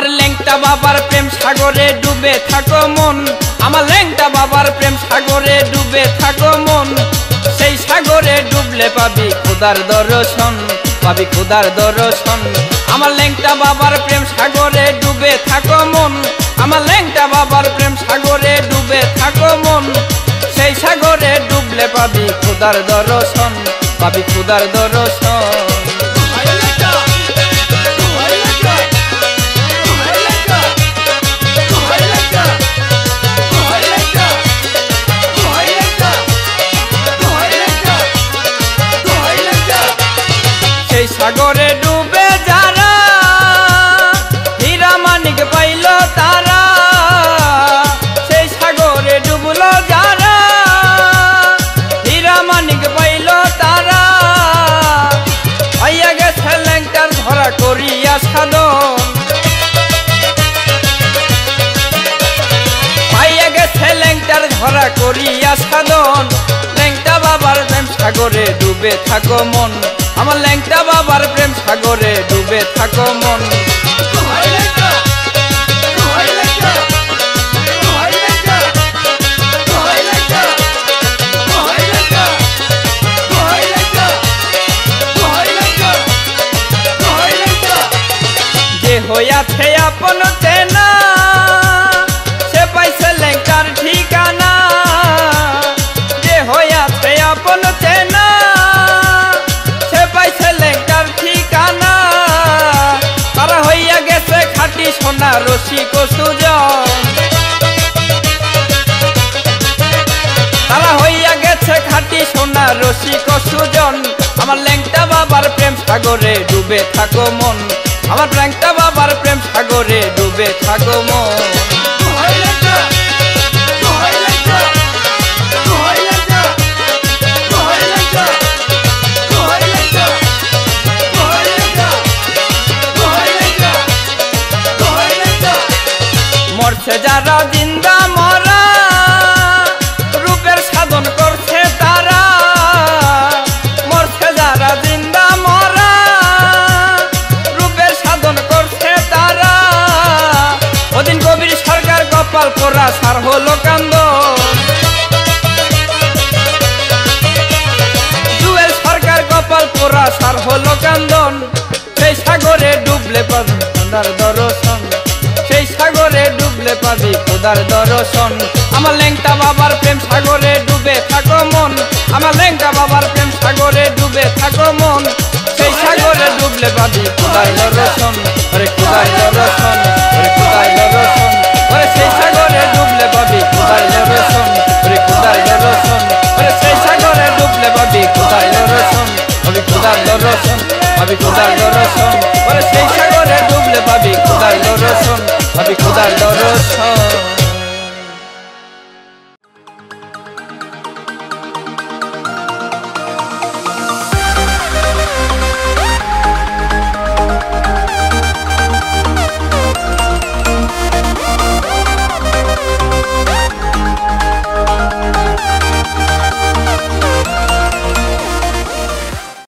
ল্যাংটা বাবার প্রেম সাগরে ডুবে থাকো মন। আমার ল্যাংটা বাবার প্রেম সাগরে ডুবে থাকো মন। সেই সাগরে ডুবলে পাবি খুদার দর্শন, পাবি খুদার দর্শন। আমার ল্যাংটা বাবার প্রেম সাগরে ডুবে থাকো মন। আমার ল্যাংটা বাবার প্রেম সাগরে ডুবে থাকো মন। সেই সাগরে ডুবলে পাবি খুদার দর্শন, পাবি খুদার দর্শন। সেই সাগরে ডুবে যারা হীরা মানিক পাইল তারা সেই সাগরে ডুবলো যারা হীরা মানিক পাইল তারা পাইয়া গেছে ল্যাংটার ধরা করিয়া সাধন পাইয়া গেছে ল্যাংটার ধরা করিয়া সাধন ডুবে থাকো মন। আমার ল্যাংটা বাবার প্রেম সাগরে ডুবে থাকো মন। যে হইয়াছে আপন চেনা, সে পাইছে ল্যাংটার ঠিকানা। যে হইয়াছে আপন সোনা রসিক সুজন। তারা হইয়া গেছে খাটি সোনা রসিক সুজন। আমার ল্যাংটা বাবার প্রেম সাগরে ডুবে থাকো মন। আমার ল্যাংটা বাবার প্রেম সাগরে ডুবে থাকো মন। सजा राज़ी পাবি খোদার দর্শন। আমার লেংটা বাবার প্রেম সাগরে ডুবে থাকো মন। আমার লেংটা বাবার প্রেম সাগরে ডুবে থাকো মন। সেই সাগরে ডুবলে পাবি খোদার দর্শন। আরে খোদার দর্শন, আরে খোদার দর্শন। আরে সেই সাগরে ডুবলে পাবি খোদার দর্শন। আরে খোদার দর্শন, আরে সেই সাগরে ডুবলে পাবি খোদার দর্শন। আমি খোদার দর্শন, আমি খোদার দর্শন। খোদার দরদ।